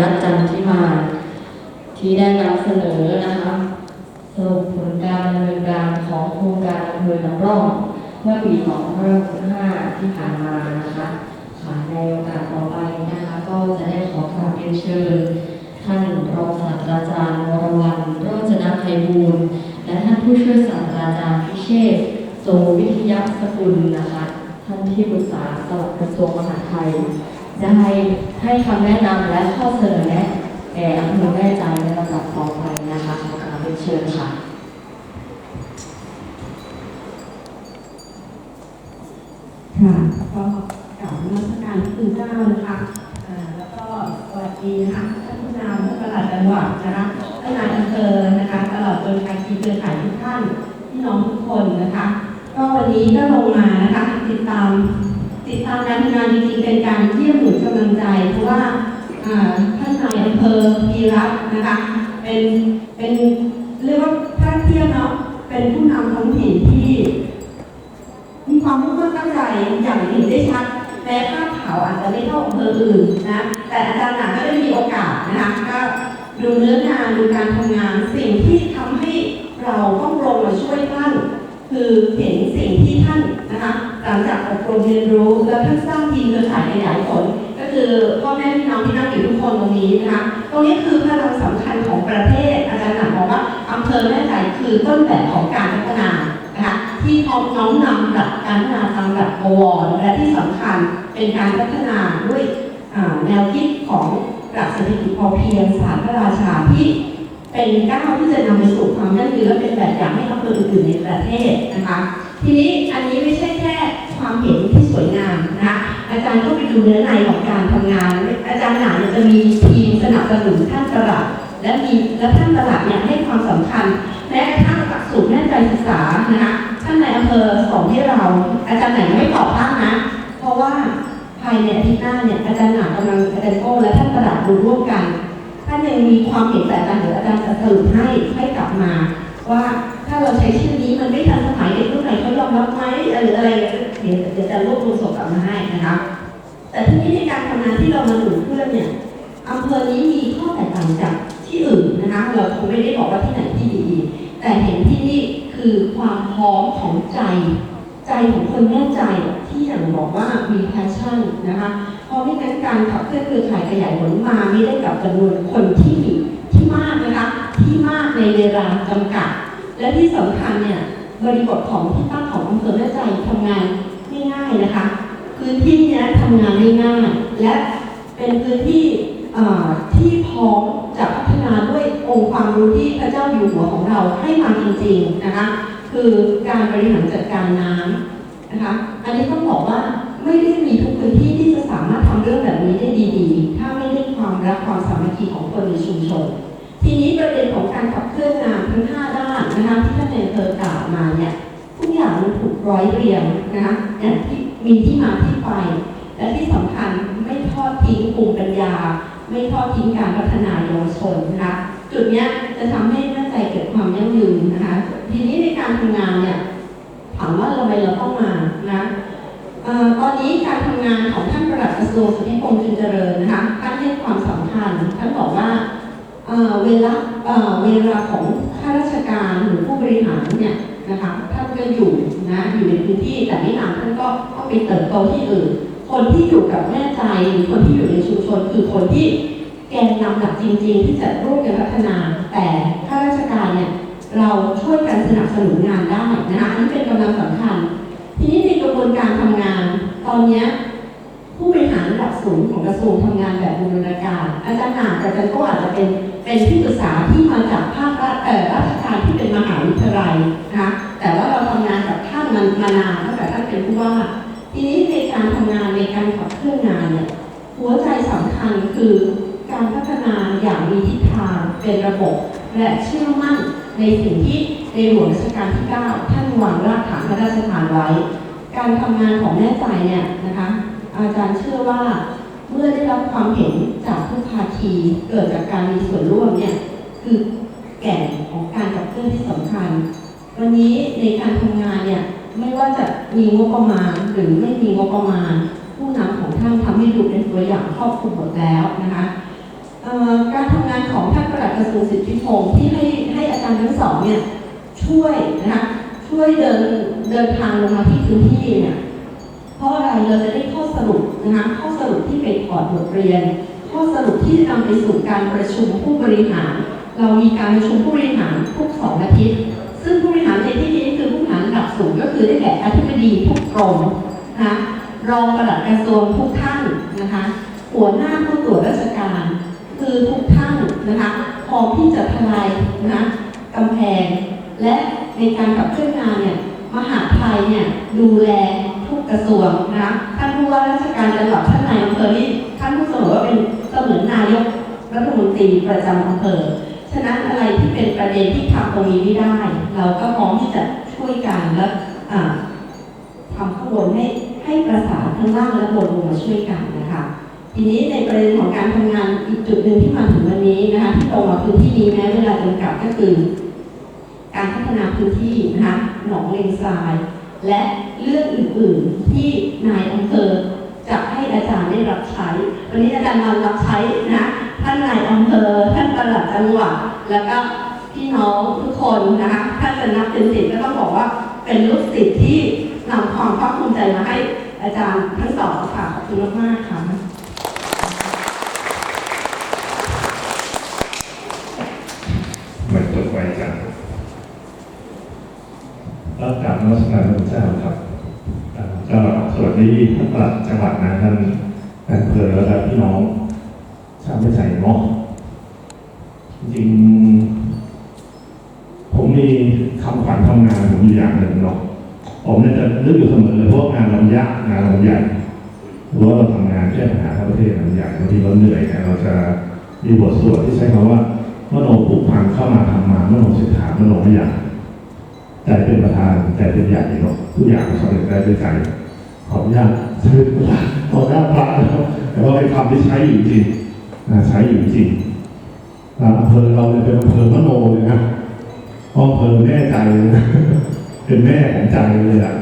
รัฐจันทิมาที่ได้นำเสนอนะคะสรุปผลการดำเนินการของโครงการอำเภอนำร่อง เมื่อปี2565ที่ผ่านมานะคะค่ะในโอกาสต่อไปนะคะ ก็จะได้ขอกราบเรียนเชิญ ท่านรองศาสตราจารย์วรวรรณโรจนภัยบูลย์และท่านผู้ช่วยศาสตราจารย์พิเชษโสวิทยาสกุลนะคะ ท่านที่ปรึกษาตลัดกระทรวงมหาดไทย จะให้ให้คำแนะนำและข้อเสนอแนะแก่อำเภอแม่ใจในลำดับต่อไปนะคะขอกาบเรียนเชิญค่ะค่ะก็กล่าวนมัสการพระคุณเจ้านะคะแล้วก็สวัสดีนะคะท่านผู้นำท่านประหลัดจังหวัดนะคะท่านนายอำเภอนะคะตลอดจนภาคีเครือข่ายทุกท่านพี่น้องทุกคนนะคะ ก็วันนี้ก็ลงมานะคะติดตาม ติดตามการทำงานจริงๆเป็นการเยี่ยมหนุนกำลังใจ เพราะว่าท่านนายอำเภอพีรัตน์นะคะเป็นเป็นเรียกว่าถ้านเทียบเนาะเป็นผู้นำท้องถิ่นที่ มีความมุ่งมั่นตั้งใจอย่างเห็นได้ชัดแม้ภาพขาวอาจจะไม่เท่าอำเภออื่นนะแต่อาจารย์หนักก็ได้มีโอกาสนะคะก็ดูเนื้องานดูการทำงานสิ่งที่ทำให้เราต้องลงมาช่วยท่าน คือเห็นสิ่งที่ท่านนะคะหลังจากอบรมเรียนรู้แล้วท่านสร้างทีมเครือข่ายขยายผลก็คือพ่อแม่พี่น้องที่นั่งอยู่ทุกคนตรงนี้นะคะตรงนี้คือพลังสำคัญของประเทศอาจารย์หนักบอกว่าอำเภอแม่ใจคือต้นแบบของการพัฒนานะคะที่น้อมน้อมนำหลักการพัฒนาทางหลักบวรและที่สำคัญเป็นการพัฒนาด้วยแนวคิดของหลักเศรษฐกิจพอเพียงศาสตร์พระราชาที่ เป็นก้าวที่จะนำไปสู่ความยั่งยืนและเป็นแบบอย่างให้อำเภออื่นๆในประเทศนะคะ ทีนี้อันนี้ไม่ใช่แค่ความเห็นที่สวยงามนะคะอาจารย์ก็ไปดูเนื้อในของการทำงาน อาจารย์หนาจะมีทีมสนับสนุนท่านประหลัดและมีและท่านประหลัดเนี่ยให้ความสำคัญแม้กระทั่งหลักสูตรแม่ใจศึกษานะคะท่านในอำเภอสอนให้เรา อาจารย์ไหนไม่ตอบท่านนะ เพราะว่าภายในอาทิตย์หน้าเนี่ยอาจารย์หนากำลังอาจารย์โก้และท่านประหลัดดูร่วมกันานยังมีความเห็นแต่อาจารย์เดี๋ยวอาจารย์จะสรุปให้ให้กลับมา ว่าถ้าเราใช้ชื่อนี้มันไม่ทันสมัยเด็กรุ่นใหม่เขายอมรับไหมหรืออะไรเดี๋ยวเดี๋ยวจะรวบรวมส่งกลับมาให้นะคะแต่ที่นี้ในการทำงานที่เรามาหนุนเพื่อนเนี่ยอำเภอนี้มีข้อแตกต่างจากที่อื่นนะคะเราคงไม่ได้บอกว่าที่ไหนที่ดี แต่เห็นที่นี่คือความพร้อมของใจ ใจของคนแน่ใจที่อย่างบอกว่ามีแพชชั่นนะคะเพราะไม่งั้นการขับเคลื่อนเครือข่ายขยายผลมาไม่ได้กับจำนวนคนที่ที่มากนะคะที่มากในเวลาจำกัด และที่สำคัญเนี่ยบริบทของที่ตั้งของอำเภอแม่ใจทำงานไม่ง่ายนะคะพื้นที่นี้ทำงานไม่ง่ายและเป็นพื้นที่ที่พร้อมจะพัฒนาด้วยองค์ความรู้ที่พระเจ้าอยู่หัวของเราให้มาจริงๆนะคะ คือการบริหารจัดการน้ำนะคะ อันนี้ต้องบอกว่าไม่ได้มีทุกพื้นที่ที่จะสามารถทำเรื่องแบบนี้ได้ดีๆ ถ้าไม่ได้ความรักความสามัคคีของคนในชุมชน ทีนี้ประเด็นของการขับเคลื่อนงานทั้ง 5 ด้านนะคะที่ท่านในอเภอกล่าวมาเนี่ยทุกอย่างมันถูกร้อยเรียงนะคะที่มีที่มาที่ไป และที่สำคัญไม่ทอดทิ้งภูมิปัญญา ไม่ทอดทิ้งการพัฒนาเยาวชนนะคะ จุดเนี้ยจะทำให้แม่ใจเกิดความยั่งยืนนะคะ ทีนี้ในการทำงานเนี่ยถามว่าทำไมเราต้องมานะตอนนี้การทำงานของท่านประหลัดกระทรวงสุทธิพงษ์จุนเจริญนะคะท่านให้ความสำคัญท่านบอกว่าเวลาเอ่อเวลาของข้าราชการหรือผู้บริหารเนี่ยนะคะท่านก็อยู่นะอยู่ในพื้นที่แต่ไม่นานท่านก็ก็ไปเติบโตที่อื่น คนที่อยู่กับแม่ใจหรือคนที่อยู่ในชุมชนคือคนที่ แกนนำหลักจริง ๆ ที่จะร่วมกันพัฒนา แต่ข้าราชการเนี่ยเราช่วยกันสนับสนุนงานได้นะคะอันนี้เป็นกำลังสำคัญ ทีนี้ในกระบวนการทำงาน ตอนนี้ผู้บริหารระดับสูงของกระทรวงทำงานแบบบูรณาการ อาจารย์หนาอาจารย์ก็อาจจะเป็นเป็นที่ปรึกษาที่มาจากภาครัฐเอ่อราชการที่เป็นมหาวิทยาลัยนะคะแต่ว่าเราทำงานกับท่านมามานานตั้งแต่ท่านเป็นผู้ว่า ทีนี้ในการทำงานในการขับเคลื่อนงานเนี่ยหัวใจสำคัญคือ การพัฒนาอย่างมีทิศทางเป็นระบบ และเชื่อมั่นในสิ่งที่ในหลวงรัชกาลที่ 9 ท่านวางรากฐานพระราชทานไว้ การทำงานของแม่ใจเนี่ยนะคะอาจารย์เชื่อว่าเมื่อได้รับความเห็นจากทุกภาคีเกิดจากการมีส่วนร่วมเนี่ยคือแก่นของการขับเคลื่อนที่สำคัญ วันนี้ในการทำงานเนี่ยไม่ว่าจะมีงบประมาณหรือไม่มีงบประมาณ ผู้นำของท่านทำให้ดูเป็นตัวอย่างครอบคลุมหมดแล้วนะคะ การทำงานของท่านประหลัดกระทรวงสิทธิพงศ์ที่ให้ให้อาจารย์ทั้งสองเนี่ยช่วยนะคะช่วยเดินเดินทางลงมาที่พื้นที่เนี่ยเพราะอะไรเราจะได้ข้อสรุปนะคะข้อสรุปที่เป็นถอดบทเรียน ข้อสรุปที่จะนำไปสู่การประชุมผู้บริหาร เรามีการประชุมผู้บริหารทุกสองอาทิตย์ ซึ่งผู้บริหารในที่นี้คือผู้บริหารระดับสูงก็คือได้แก่อธิบดีทุกกรมนะคะรองประหลัดกระทรวงทุกท่านนะคะหัวหน้าผู้ตรวจราชการ คือทุกท่านนะคะพร้อมที่จะทลายนะกำแพง และในการขับเคลื่อนงานเนี่ยมหาไทยเนี่ยดูแลทุกกระทรวงนะท่านผู้ว่าราชการจังหวัดท่านนายอำเภอนี่ท่านผู้เสมอว่าเป็นเสมือนนายกรัฐมนตรีประจำอำเภอฉะนั้นอะไรที่เป็นประเด็นที่ทำตรงนี้ไม่ได้ เราก็พร้อมที่จะช่วยกันและทำข้างบนให้ให้ประสานข้างล่างและบนลงมาช่วยกันนะคะ ทีนี้ในประเด็นของการทำงาน จุดหนึ่งที่มาถึงวันนี้นะคะที่ลงมาพื้นที่นี้แม้เวลาจำกัดก็คือ การพัฒนาพื้นที่นะคะหนองเลงทราย และเรื่องอื่นๆที่นายอำเภอจะให้อาจารย์ได้รับใช้ วันนี้อาจารย์มารับใช้นะท่านนายอำเภอท่านปลัดจังหวัดแล้วก็พี่น้องทุกคนนะคะถ้าจะนับเป็นศิษย์ก็ต้องบอกว่าเป็นลูกศิษย์ที่นำความภาคภูมิใจมาให้อาจารย์ทั้งสองค่ะขอบคุณมากๆค่ะ เหมือนจดไว้จัง รับกราบนมัสการพระเจ้าครับอ่าก็สวัสดีท่านปลัดจังหวัดนะท่านนายอำเภอและพี่น้องชาวไม่ใส่เนาะจริง ผมมีคำขวัญทำงานผมอยู่อย่างหนึ่งเนาะผมเนี่ยจะนึกอยู่เสมอเลยเพราะงานเรายากงานเราใหญ่หรือว่าเราทำงานแก้ปัญหาทั้งประเทศมันใหญ่บางทีเราเหนื่อยเนี่ยเราจะมีบทสวดที่ใช้คำว่ามโนผูกพันเข้ามาทำมามโนสิทธามโนไม่อยาก ใจเป็นประธานใจเป็นใหญ่เนาะทุกอย่างสำเร็จได้ด้วยใจขออนุญาตใช้ขออนุญาตพระนะครับแต่ว่าเป็นคำที่ใช้อยู่จริงนะใช้อยู่จริงอ่าอำเภอเราเนี่ยเป็นอำเภอมโนเลยนะอำเภอแม่ใจเลยนะเป็นแม่ของใจเลยอะ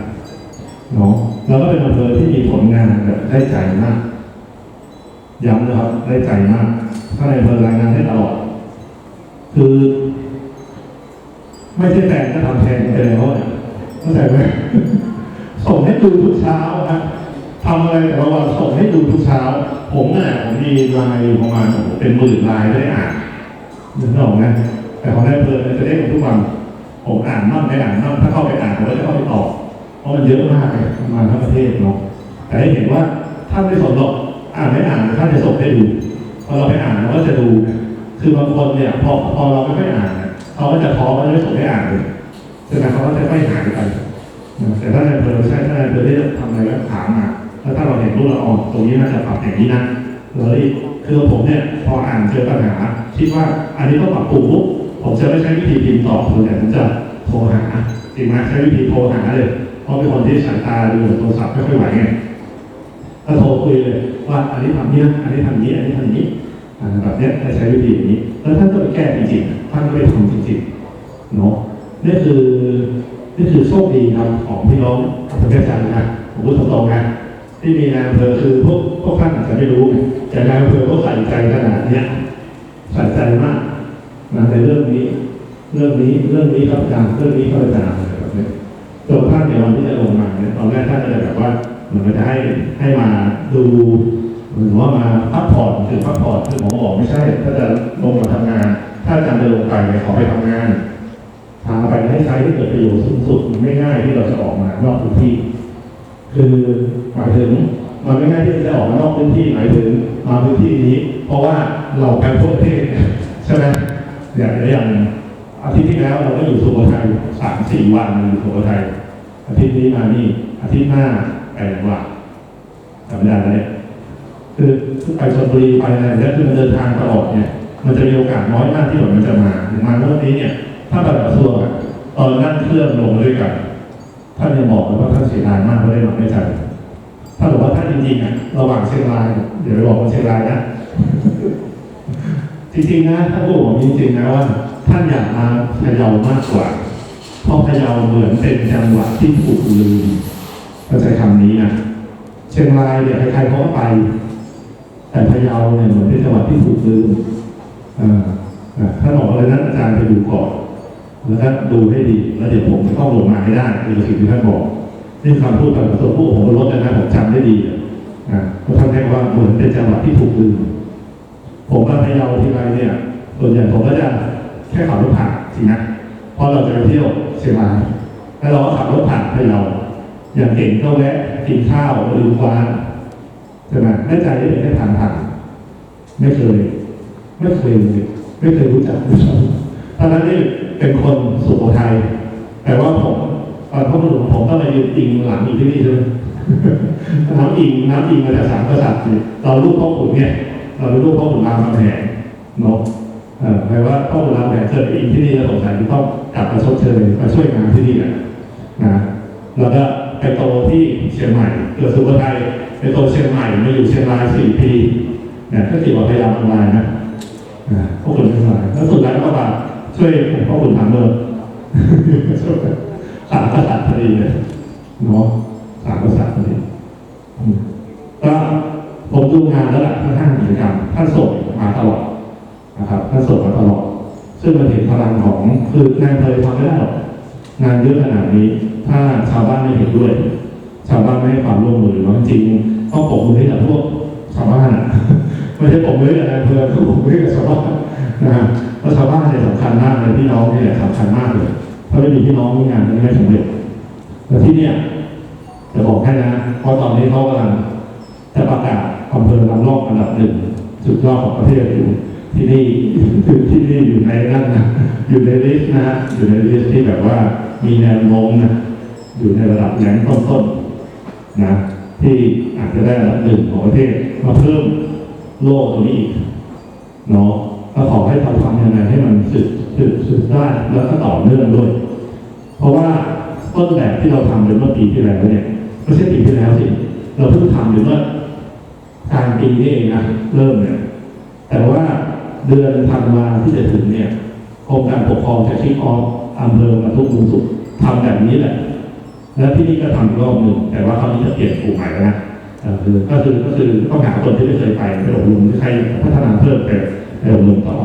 เนาะแล้วก็เป็นอำเภอที่มีผลงานแบบได้ใจมากย้ำนะครับได้ใจมากถ้าในอำเภอรายงานให้ตลอดคือ ไม่ใช่แฟนก็ทำแทนไปแล้วเนี่ยเข้าใจไหมส่งให้ดูทุกเช้านะทำอะไรแต่ละวันส่งให้ดูทุกเช้า ผมเนี่ยผมมีลน์อยู่ประมาณเป็นหมื่นลน์ได้อ่านนึกออกไหมแต่ของนายอำเพลินจะได้ทุกวันผมอ่านมั่งไม่อ่านมั่งถ้าเข้าไปอ่านผมก็จะเข้าไปตอบเพราะมันเยอะมากเลยประมาณทั้งประเทศเนาะแต่ให้เห็นว่าท่านไม่สนหรอกอ่านไม่อ่านท่านจะส่งให้ดูพอเราไปอ่านเราก็จะดู คือบางคนเนี่ยพอพอเราไม่ค่อยอ่านเนี่ย เขาก็จะท้อเขาจะไม่ส่งให้อ่านเลยใช่ไหมเขาก็จะไม่หายไปแต่ถ้าในเภอใช่ถ้าในเภอได้ทำอะไรแล้วถามมาแล้วถ้าเราเห็นรูปเราออกตรงนี้น่าจะปรับอย่างนี้นะเรารีบคือผมเนี่ยพออ่านเจอปัญหาคิดว่าอันนี้ต้องปรับปรุงปุ๊บผมจะไม่ใช้วิธีพิมพ์ตอบเลยแต่ผมจะโทรหาจริงไหมใช้วิธีโทรหาเลยเพราะเป็นคนที่สายตาดูโทรศัพท์ไม่ค่อยไหวไงก็โทรคุยเลยว่าอันนี้ทำนี้นะอันนี้ทำนี้ อันนี้ทำนี้ แบบนี้ยให้ใช้วิธีอย่างนี้ แล้วท่านก็ไปแก้จริงๆท่านก็ไปทำจริงๆเนาะนี่คือนี่คือโชคดีครับของพี่น้องอำเภอแม่จันทร์นะผมพูดตรงๆนะที่มีนายอำเภอคือพวกพวกท่านอาจจะไม่รู้แต่นายอำเภอเขาใส่ใจขนาดเนี้ยใส่ใจมากนะในเรื่องนี้ เรื่องนี้เรื่องนี้ครับอาจารย์เรื่องนี้ครับอาจารย์อะไรแบบนี้ตัวท่านในวันที่จะลงมาเนี่ยตอนแรกท่านก็จะแบบว่าเหมือนจะให้ให้มาดู หรือว่ามาพักผ่อนคือพักผ่อนคือผมบอกไม่ใช่ ถ้าจะลงมาทำงาน ถ้าอาจารย์จะลงไปเนี่ยขอไปทำงานพาไปให้ใช้ที่เกิดประโยชน์สูงสุดมันไม่ง่ายที่เราจะออกมานอกพื้นที่ คือหมายถึงมันไม่ง่ายที่จะออกมานอกพื้นที่หมายถึงมาพื้นที่นี้ เพราะว่าเราไปทั่วประเทศใช่ไหมอย่างอย่างอาทิตย์ที่แล้วเราก็อยู่สุโขทัยสามสี่วันอยู่สุโขทัยอาทิตย์นี้มานี่อาทิตย์หน้าไปจังหวัดจำไม่ได้แล้วเนี่ย คือไปชลบุรีไปอะไรแล้วคือมันเดินทางตลอดเนี่ย มันจะมีโอกาสน้อยมากที่แบบมันจะมาถึงมาเมื่อนี้เนี่ย ถ้าแบบกระทรวงอะตอนนั่งเครื่องลงด้วยกันท่านยังบอกเลยว่าท่านเสียดายมากเพราะได้มาไม่ทันถ้าบอกว่าท่านจริงๆอะระหว่างเชียงราย เดี๋ยวไปบอกว่าเชียงรายนะจริงๆนะถ้าพูดผมจริงๆนะว่า ท่านอยากมาพะเยามากกว่าเพราะพะเยาเหมือนเป็นจังหวัดที่ถูกลืมเข้าใจคำนี้นะเชียงรายเนี่ยใครๆเขาก็ไป แต่พะเยาเนี่ยเหมือนเป็นจังหวัดที่ถูกลืมอ่าอ่าท่านบอกอะไรนั้นอาจารย์ไปดูก่อนแล้วก็ดูให้ดีแล้วเดี๋ยวผมจะต้องลงมาให้ได้คือสิ่งที่ท่านบอกนี่คำพูดกับตัวผู้ผมบนรถนะผมจำได้ดีอะอ่าเพราะท่านเรียกว่าเหมือนเป็นจังหวัดที่ถูกลืมผมมาพะเยาทีไรเนี่ยส่วนใหญ่ผมก็จะแค่ขับรถผ่านสินะพราะเราจะไปเที่ยวเชียงรายแล้วเราก็ขับรถผ่านพะเยาอย่างเก่งก็แวะกินข้าวลืมวาน ช่ไหมแม่ใจได้เป็นแค่ผ่านผ่านไม่เคย ไม่เคยไม่เคยรู้จักด้วยซ้ำตอนนั้นนี่เป็นคนสุโขทัยแต่ว่าผมตอนพ่อหลวงผมก็มายืนอิงหลังอยู่ที่นี่ใช่ไหมน้ำอิงน้ำอิงมาจากสามกษัตริย์เนี่ยเราลูกพ่อขุนเนี่ย เราเป็นลูกพ่อขุนรามคำแหงเนาะแปลว่าพ่อขุนรามแหงเคยไปอิงที่นี่แล้วสงสัยที่ต้องกลับมาชดเชยมาช่วยงานที่นี่แหละนะแล้วก็ไปโตที่เชียงใหม่เกิดสุโขทัย ไปโตเชียงใหม่มาอยู่เชียงรายสี่ปีเนี่ยก็ถือว่าพยายามทำลายนะอ่าพวกคุณทั้งหลายแล้วสุดท้ายก็มาช่วยผมพ่อคุณทำเมื่อสามกษัตริย์พอดีเลยเนาะสามกษัตริย์พอดีอืมก็ผมดูงานแล้วล่ะท่านท่านกิจกรรมท่านส่งมาตลอดนะครับท่านส่งมาตลอด ซึ่งมันเห็นพลังของคือนายอำเพยทำไม่ได้หรอกงานเยอะขนาดนี้ ถ้าชาวบ้านไม่เห็นด้วย ชาวบ้านไม่ให้ความร่วมมือเนาะจริง ๆต้องปรบมือให้กับพวกชาวบ้านอะไม่ใช่ผมเลยกับนายอำเภอคือผมเลยกับชาวบ้านนะฮะเพราะชาวบ้านเนี่ยสำคัญมากเลยพี่น้องเนี่ยสำคัญมากเลยถ้าไม่มีพี่น้องงานมันไม่สำเร็จแต่ที่เนี่ยจะบอกให้นะเพราะตอนนี้เขากำลังจะประกาศอำเภอลำลอกอันดับหนึ่งสุดยอดของประเทศอยู่ที่นี่ที่นี่อยู่ในนั่นนะอยู่ในลิสต์นะฮะอยู่ในลิสต์ที่แบบว่ามีแนวโน้มนะอยู่ในระดับแรงต้นๆนะ ที่อาจจะได้อันดับหนึ่งของประเทศมาเพิ่มโลกตรงนี้อีกเนาะก็ขอให้เราทำยังไงให้มันสืบสืบสืบได้แล้วก็ต่อเนื่องด้วย เพราะว่าต้นแบบที่เราทำเป็นเมื่อปีที่แล้วเนี่ยไม่ใช่ปีที่แล้วสิเราเพิ่งทำเป็นเมื่อกลางปีนี้เองนะเริ่มเนี่ยแต่ว่าเดือนธันวาที่จะถึงเนี่ยกรมการปกครองจะคิกออฟอำเภอบรรทุกลุงสุขทำแบบนี้แหละ แล้วที่นี่ก็ทำอีกรอบหนึ่งแต่ว่าคราวนี้จะเปลี่ยนกลุ่มใหม่แล้วนะคือก็คือก็คือต้องหาคนที่ไม่เคยไปไปอบรมใครพัฒนาเพิ่มไปไปอบรมต่อ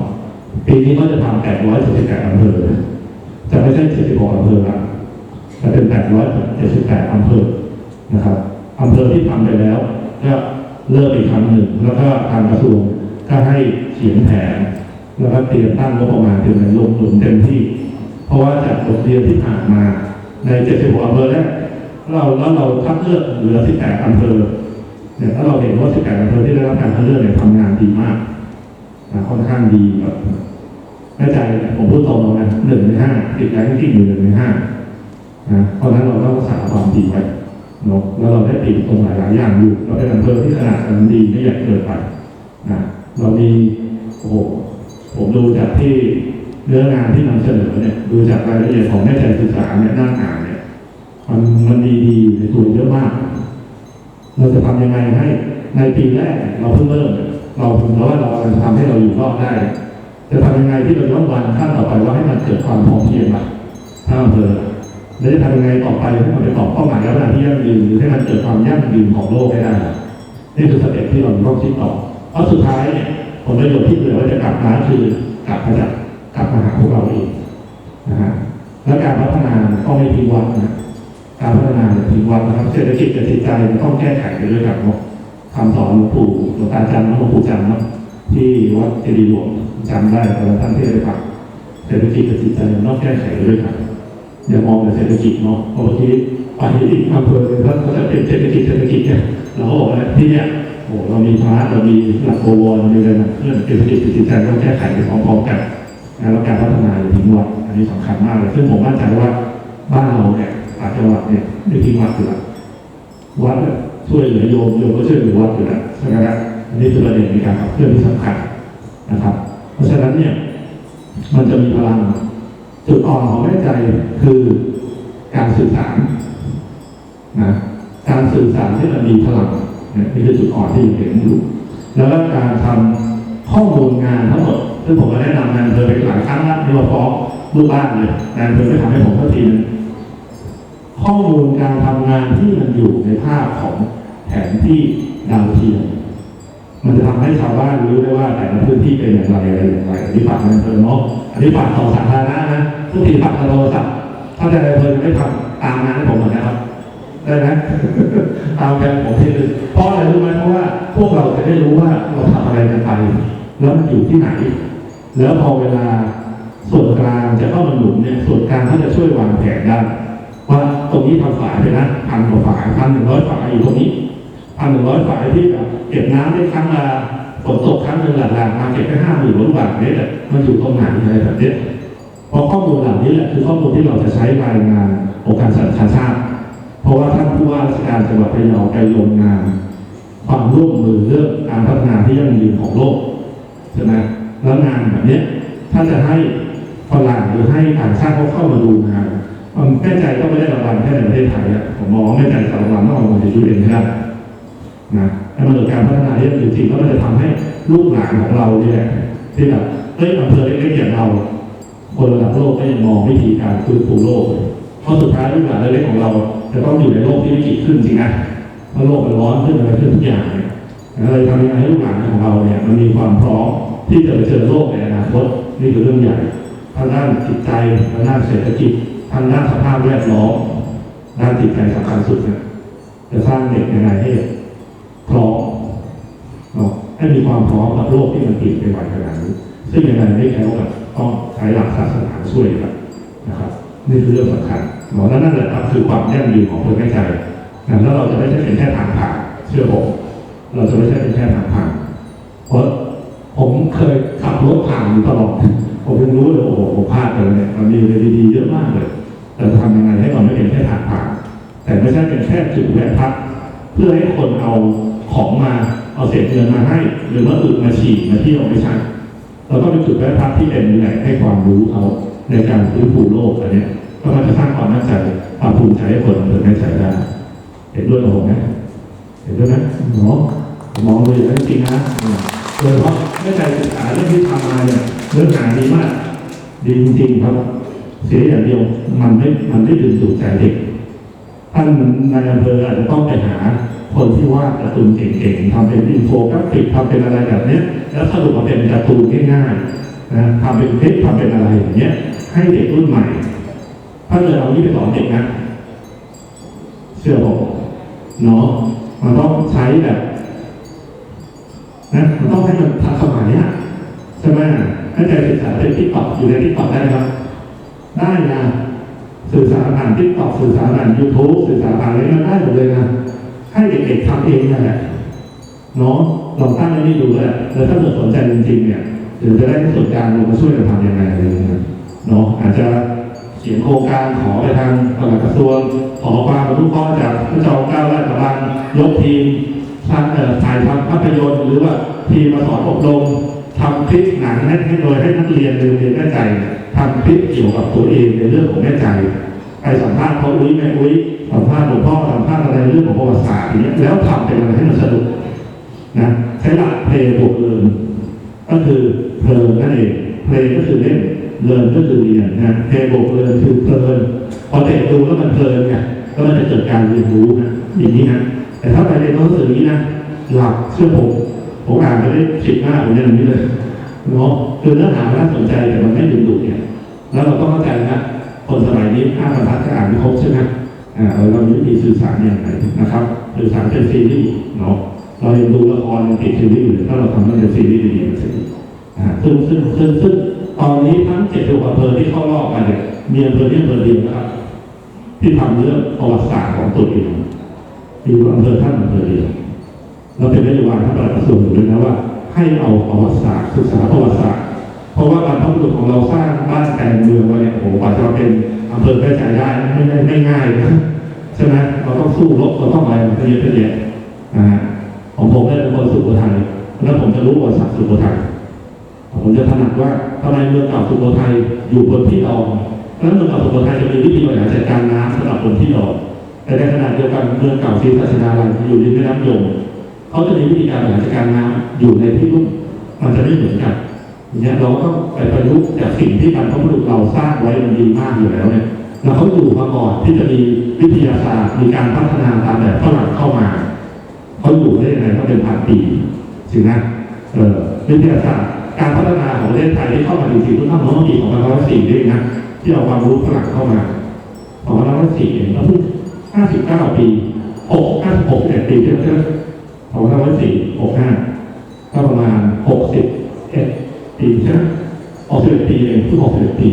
ปีนี้ก็จะทำ878อำเภอจะไม่ใช่76อำเภอละจะเป็น878อำเภอนะครับอำเภอที่ทำไปแล้ว ก็เลิกอีกครั้งหนึ่งแล้วก็ทางกระทรวงก็ให้เขียนแผนแล้วก็เตรียมตั้งงบประมาณเตรียมลงทุนเต็มที่ เพราะว่าจากบทเรียนที่ผ่านมา ใน76อำเภอเนี่ยเราแล้วเราคัดเลือกเหลือ18อำเภอเนี่ยถ้าเราเห็นว่า18อำเภอที่ได้รับการคัดเลือกเนี่ยทำงานดีมากนะค่อนข้างดีแบบแน่ใจผมพูดตรงๆนะหนึ่งในห้าติดแรงกิ้งอยู่หนึ่งในห้านะเพราะฉะนั้นเราต้องรักษาความดีไว้เนาะแล้วเราได้ติดตรงหลายๆอย่างอยู่เราเป็นอำเภอที่ขนาดมันดีไม่ใหญ่เกินไปนะเรามีโอ้โหผมดูจากที่ เนื้องานที่นำเสนอเนี่ยดูจากรายละเอียดของแม่ใจศึกษาเนี่ยหนั่งอ่านเนี่ยมันมันดีดีในตัวเยอะมาก เราจะทำยังไงให้ ในปีแรกเราเพิ่งเริ่ม เราถึงแล้วว่าเราจะทำให้เราอยู่รอดได้ จะทำยังไงที่เราย้อนวันขั้นต่อไปว่าให้มันเกิดความพอเพียงล่ะถ้าอำเภอแล้วจะทำยังไงต่อไปให้มันไปตอบเป้าหมายแล้วนะที่ยั่งยืนหรือให้มันเกิดความยั่งยืนของโลกให้ได้นี่คือสเต็ปที่เราต้องคิดต่อเพราะสุดท้ายเนี่ยผลประโยชน์ที่เหลือว่าจะกลับมาคือกลับมาจาก กลับมาหาพวกเราเองนะฮะและการพัฒนาต้องไม่ทิ้งวัดนะการพัฒนาเนี่ยถึงวันนะครับ เศรษฐกิจกับจิตใจมันต้องแก้ไขไปด้วยกันเนาะคำสอนหลวงปู่หลวงตาจันทร์หลวงปู่จันทร์เนาะที่วัดเจดีย์หลวงจำได้ตอนท่านที่ได้ฟังเศรษฐกิจกับจิตใจมันต้องแก้ไขไปด้วยกันอย่ามองแต่เศรษฐกิจเนาะเพราะเมื่อกี้ไปอีกอำเภอหนึ่งท่านก็จะเป็นเศรษฐกิจเศรษฐกิจเนี่ยเราก็บอกว่าที่เนี่ยโอ้เรามีพระเรามีหลักโอวรมีอะไรนะเรื่องเศรษฐกิจกับจิตใจต้องแก้ไขไปพร้อมๆกัน นะแล้วการพัฒนาอย่าทิ้งวัดอันนี้สำคัญมากเลยซึ่งผมมั่นใจว่าบ้านเราเนี่ยอาจจะวัดเนี่ยไม่ทิ้งวัดอยู่แล้ววัดเนี่ยช่วยเหลือโยมโยมก็ช่วยเหลือวัดอยู่แล้วใช่ไหมครับอันนี้คือประเด็นในการขับเคลื่อนที่สำคัญนะครับ เพราะฉะนั้นเนี่ยมันจะมีพลังจุดอ่อนของแม่ใจคือการสื่อสารนะการสื่อสารที่มันมีพลังเนี่ยนี่คือจุดอ่อนที่เห็นอยู่ แล้วก็การทำข้อมูลงานทั้งหมด ซึ่งผมก็แนะนำนายอำเภอไปหลายครั้งแล้วที่ว่าฟ้องลูกบ้านเลยนายอำเภอไม่ทำให้ผมสักทีนึงข้อมูลการทำงานที่มันอยู่ในภาพของแผนที่ดาวเทียมมันจะทำให้ชาวบ้านรู้ได้ว่าแต่ละพื้นที่เป็นอย่างไรอะไรอย่างไรอันนี้ฝากในอำเภอเนาะอันนี้ฝากต่อสาธารณะนะทุกทีฝากโทรศัพท์ถ้าแต่ในอำเภอไม่ทำตามงานให้ผมหน่อยนะครับได้ไหมตามแผนผมที่นึงเพราะอะไรรู้ไหมเพราะว่าพวกเราจะได้รู้ว่าเราทำอะไรกันไปแล้วมันอยู่ที่ไหน แล้วพอเวลาส่วนกลางจะเข้ามาหนุนเนี่ยส่วนกลางเขาจะช่วยวางแผนได้ว่าตรงนี้ทำฝายไปนะพันกว่าฝายพันหนึ่งร้อยฝายอยู่ตรงนี้พันหนึ่งร้อยฝายที่แบบเก็บน้ำได้ครั้งละฝนตกครั้งหนึ่งหลักๆมาเก็บไปห้าหมื่นลูกบาทเมตรอะมันอยู่ตรงไหนอะไรแบบเนี้ยเพราะข้อมูลเหล่านี้แหละคือข้อมูลที่เราจะใช้รายงานองค์การสหประชาชาติ เพราะว่าท่านผู้ว่าราชการจังหวัดพะเยาไปลงนามความร่วมมือเรื่องการพัฒนาที่ยั่งยืนของโลกใช่ไหม แล้วงานแบบนี้ถ้าจะให้ฝรั่งหรือให้ต่างชาติเขาเข้ามาดูงานแน่ใจก็ไม่ได้รางวัลแค่ในประเทศไทยอะผมมองว่าแน่ใจแต่รางวัลต้องเอามาในยูเอ็นให้ได้นะให้มันเกิดการพัฒนาที่ยั่งยืนจริงแล้วมันจะทำให้ลูกหลานของเราเนี่ยที่แบบเอ้ยอำเภอเล็กๆอย่างเราคนระดับโลกก็ยังมองวิธีการฟื้นฟูโลกเลยเพราะสุดท้ายลูกหลานเล็กๆของเราจะต้องอยู่ในโลกที่วิกฤตขึ้นจริงนะเพราะโลกมันร้อนขึ้นอะไรขึ้นทุกอย่างเนี่ยเราทำยังไงให้ลูกหลานของเราเนี่ยมันมีความพร้อม ที่จะเจอโลกในอนาคตนี่คือเรื่องใหญ่ทางด้านจิตใจทางด้านเศรษฐกิจทางด้านสภาพแวดล้อมด้านจิตใจสำคัญสุดเนี่ยจะสร้างเด็กยังไงให้พร้อมให้มีความพร้อมกับโลกที่มันเปลี่ยนไปไวขนาดนี้ซึ่งยังไงไม่แค่ว่าต้องใช้หลักศาสนาช่วยกันนะครับนี่คือเรื่องสำคัญหมอนั่นนั่นแหละครับคือความยั่งยืนของเพื่อนแม่ใจนะแล้วเราจะไม่ใช่เป็นแค่ทางผ่านเชื่อผมเราจะไม่ใช่เป็นแค่ทางผ่านเพราะ ผมเคยขับรถผ่านอยู่ตลอด ผมยังรู้เลยโอ้โหผมพลาดไปเนี่ยมันมีอะไรดีๆเยอะมากเลย แต่ทำยังไงให้มันไม่เป็นแค่ทางผ่าน แต่ไม่ใช่เป็นแค่จุดแวะพัก เพื่อให้คนเอาของมาเอาเศษเงินมาให้ หรือว่าอึมาฉี่มาเที่ยวไม่ใช่เราก็เป็นจุดแวะพักที่เป็นแหล่งให้ความรู้เขาในการฟื้นฟูโลกอันเนี้ยก็มันจะสร้างความน่าใจความภูมิใจให้คนเกิดแน่ใจได้เห็นด้วยกับผมไหมเห็นด้วยไหมหมอมองเลยนะจริงนะโดยเฉพาะ แม่ใจศึกษาเรื่องที่ทำมาเนี่ยเรื่องหาดีมากดีจริงๆครับ เสียอย่างเดียวมันไม่มันไม่ดึงดูดใจเด็กท่านนายอำเภออาจจะต้องไปหาคนที่วาดการ์ตูนเก่งๆทำเป็นอินโฟกราฟิกทำเป็นอะไรแบบเนี้ยแล้วสรุปมาเป็นการ์ตูนง่ายๆนะทำเป็นคลิปทำเป็นอะไรอย่างเงี้ย ให้เด็กรุ่นใหม่ถ้าเกิดเอานี้ไปสอนเด็กนะเชื่อผมเนาะมันต้องใช้แบบ นะมันต้องให้มันทันสมัยอะใช่ไหมถ้าใจศึกษาเป็นทิกตอกอยู่ในทิกตอกได้ไหมได้นะสื่อสารผ่านทิกตอกสื่อสารผ่านยูทูบสื่อสารผ่านอะไรก็ได้หมดเลยนะให้เด็กๆทำเองนั่นแหละเนาะลองตั้งไว้นี่ดูเลยแล้วถ้าเกิดสนใจจริงๆเนี่ยเดี๋ยวจะได้ส่วนกลางลงมาช่วยกันทำยังไงอะไรอย่างเงี้ยเนาะอาจจะเขียนโครงการขอไปทางปลักระทรวงขอความอนุเคราะห์จากพระเจ้าเก้าราชบัลยกทีม ทางเอ่อถ่ายทำภาพยนตร์หรือว่าทีมมาสอนอบรมทำคลิปหนังให้โดยให้นักเรียนเรียนเรียนแม่ใจทำคลิปเกี่ยวกับตัวเองในเรื่องของแม่ใจไปสัมภาษณ์เขาอุ้ยแม่อุ้ยสัมภาษณ์หลวงพ่อสัมภาษณ์อะไรเรื่องของประวัติศาสตร์อย่างเงี้ยแล้วทำเป็นอะไรให้มันสนุกนะใช้หลักเพลงบวกเลินก็คือเพลินนั่นเองเพลงก็คือเล่นเลินก็คือเรียนนะเพลงบวกเลินคือเพลินพอเด็กดูแล้วมันเพลินเนี่ยก็มันจะเกิดการเรียนรู้นะอย่างนี้นะ แต่ถ้าไปเรียนหนังสือนี้นะหลับเชื่อผมผมอ่านไปได้สิบหน้าผมยังนี้เลยเนาะคือเนื้อหาน่าสนใจแต่มันไม่ดึงดูดเนี่ยแล้วเราต้องเข้าใจนะคนสมัยนี้ห้าบรรทัดก็อ่านไม่ครบใช่ไหมอ่าเราเรามีวิธีสื่อสารอย่างไรนะครับสื่อสารเป็นซีรีส์เนาะเรายังดูละครยังติดซีรีส์อยู่ถ้าเราทำมันเป็นซีรีส์ดีๆมันจะดีอ่าซึ่งซึ่งซึ่งซึ่งตอนนี้ทั้งเจ็ดสิบกว่าอำเภอที่เข้ารอบกันเนี่ยมีอำเภอที่อำเภอเดียวนะครับที่ทำเรื่องประวัติศาสตร์ของตัวเอง มีอำเภอท่านอำเภอเดียวเราเป็นนโยบายท่านประหลัดกระทรวงอยู่ด้วยนะว่า ให้เอาประวัติศาสตร์ศึกษาประวัติศาสตร์เพราะว่าบรรพบุรุษของเราสร้างบ้านแต่งเมืองมาเนี่ยโอ้โหกว่าจะมาเป็นอำเภอแพร่ใจได้ไม่ไม่ไม่ง่ายนะใช่ไหมเราต้องสู้รบเราต้องอะไรมันเยอะแยะนะฮะของผมเนี่ยเป็นคนสุโขทัยแล้วผมจะรู้ประวัติศาสตร์สุโขทัยผมจะถนัดว่าทำไมเมืองเก่าสุโขทัยอยู่บนที่ดอนแล้วเมืองเก่าสุโขทัยจะมีวิธีบริหารจัดการน้ำสำหรับบนที่ดอน แต่ในขณะเดียวกันเมืองเก่าศรีสัชนาลัยอยู่ริมแม่น้ำยมเขาจะมีวิธีการบริหารจัดการน้ำอยู่ในที่ลุ่มมันจะไม่เหมือนกันเนี่ยเราก็ต้องไปประยุกต์จากสิ่งที่บรรพบุรุษเราสร้างไว้มันดีมากอยู่แล้วเนี่ยแล้วเขาอยู่มาก่อนที่จะมีวิทยาศาสตร์มีการพัฒนาตามแบบฝรั่งเข้ามาเขาอยู่ได้ยังไงก็เป็นพันปีจริงนะเออวิทยาศาสตร์การพัฒนาของประเทศไทยที่เข้ามาจริงๆเพิ่งเข้ามาเมื่อปี2504นี่เองนะที่เอาความรู้ฝรั่งเข้ามา2504เองแล้วเพิ่ง 59 ปี6 56 11ปีใช่ไหม2504 65ก็ประมาณ 61 ปีใช่ไหม61ปีเองเพิ่ง61ปี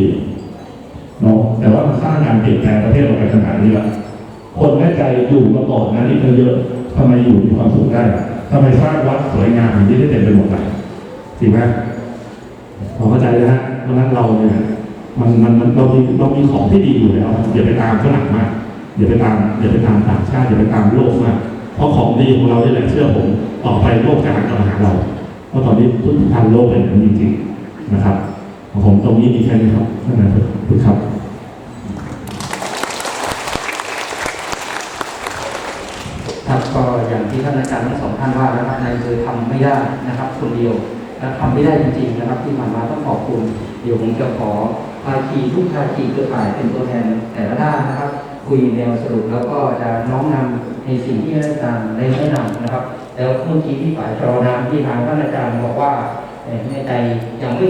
เนาะแต่ว่ามันสร้างการเปลี่ยนแปลงประเทศเราไปขนาดนี้แล้วคนแม่ใจอยู่มาก่อนนะนี่ก็เยอะทำไมอยู่มีความสุขได้ทำไมสร้างวัดสวยงามอย่างนี้ได้เต็มไปหมดเลยจริงไหมผมเข้าใจนะฮะเพราะนั้นเราเนี่ยมันมันมันเรามีเรามีของที่ดีอยู่แล้วอย่าไปตามฝรั่งมาก อย่าไปตามอย่าไปตามต่างชาติอย่าไปตามโลกมากเพราะของดีของเรานี่แหละเชื่อผมต่อไปโลกจะหันกลับมาหาเรา เพราะตอนนี้ทุกทางโลกเป็นอย่างนั้จริงๆนะครับของผมตรงนี้มีแค่นี้ครับท่านนายกขอบคุณครับครับก็อย่างที่ท่านอาจารย์ทั้งสองท่านว่านะครับนายคือทำไม่ได้นะครับ คนเดียวและทำไม่ได้จริงๆนะครับ ที่ผ่านมาต้องขอบคุณเดี๋ยวผมจะขอภาคีทุกภาคีเครือข่ายเป็นตัวแทนแต่ละด้านนะครับ คุยแนวสรุปแล้วก็จะน้อมนำในสิ่งที่ท่นอาจารย์ได้แนะนำนะครับ แล้วเมื่อกี้ที่ฝ่ายชรน้ำที่ทางท่านอาจารย์บอกว่าในใจยังไม่